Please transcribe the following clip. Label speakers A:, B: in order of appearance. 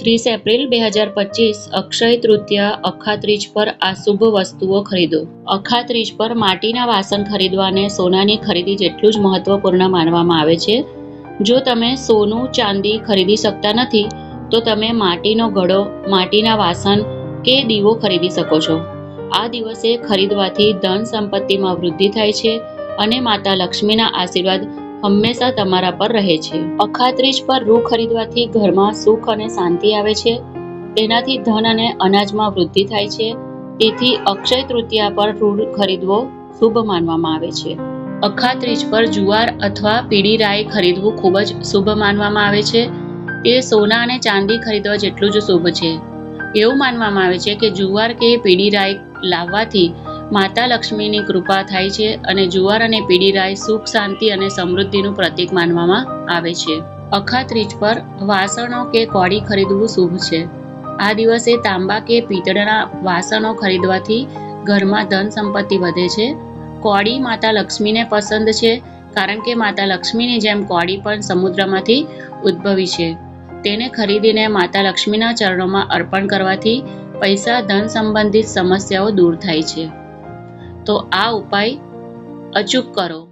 A: ત્રીસ એપ્રિલ બે હજાર પચીસ અક્ષય તૃતીય અખાત્રીજ પર આ શુભ વસ્તુઓ ખરીદો. અખાત્રીજ પર માટીના વાસણ ખરીદવાને સોનાની ખરીદી જેટલું જ મહત્વપૂર્ણ માનવામાં આવે છે. જો તમે સોનું, ચાંદી ખરીદી શકતા નથી, તો તમે માટીનો ઘડો માટીના વાસણ કે દીવો ખરીદી શકો છો. આ દિવસે ખરીદવાથી ધન સંપત્તિમાં વૃદ્ધિ થાય છે અને માતા લક્ષ્મીના આશીર્વાદ હંમેશા તમારા પર રહે છે. અખાત્રીજ પર રૂ ખરીદવાથી ઘરમાં સુખ અને શાંતિ આવે છે. તેનાથી ધન અને અનાજમાં વૃદ્ધિ થાય છે. તેથી અક્ષય તૃતીયા પર રૂ ખરીદવો શુભ માનવામાં આવે છે. અખાત્રીજ પર જુવાર અથવા પીળી રાઈ ખરીદવું ખૂબ જ શુભ માનવામાં આવે છે. તે સોના અને ચાંદી ખરીદવા જેટલું જ શુભ છે. એવું માનવામાં આવે છે કે જુવાર કે પીળી રાઈ લાવવાથી માતા લક્ષ્મીની કૃપા થાય છે અને જુવાર અને પીળી રાઈ સુખ, શાંતિ અને સમૃદ્ધિનું પ્રતીક માનવામાં આવે છે. અખાત્રીજ પર વાસણો કે કોડી ખરીદવું શુભ છે. આ દિવસે તાંબા કે પિત્તળના વાસણો ખરીદવાથી ઘરમાં ધન સંપત્તિ વધે છે. કોડી માતા લક્ષ્મીને પસંદ છે કારણ કે માતા લક્ષ્મીની જેમ કોડી પણ સમુદ્રમાંથી ઉદ્ભવી છે. તેને ખરીદીને માતા લક્ષ્મીના ચરણોમાં અર્પણ કરવાથી પૈસા, ધન સંબંધિત સમસ્યાઓ દૂર થાય છે. તો આ ઉપાય અચૂક કરો.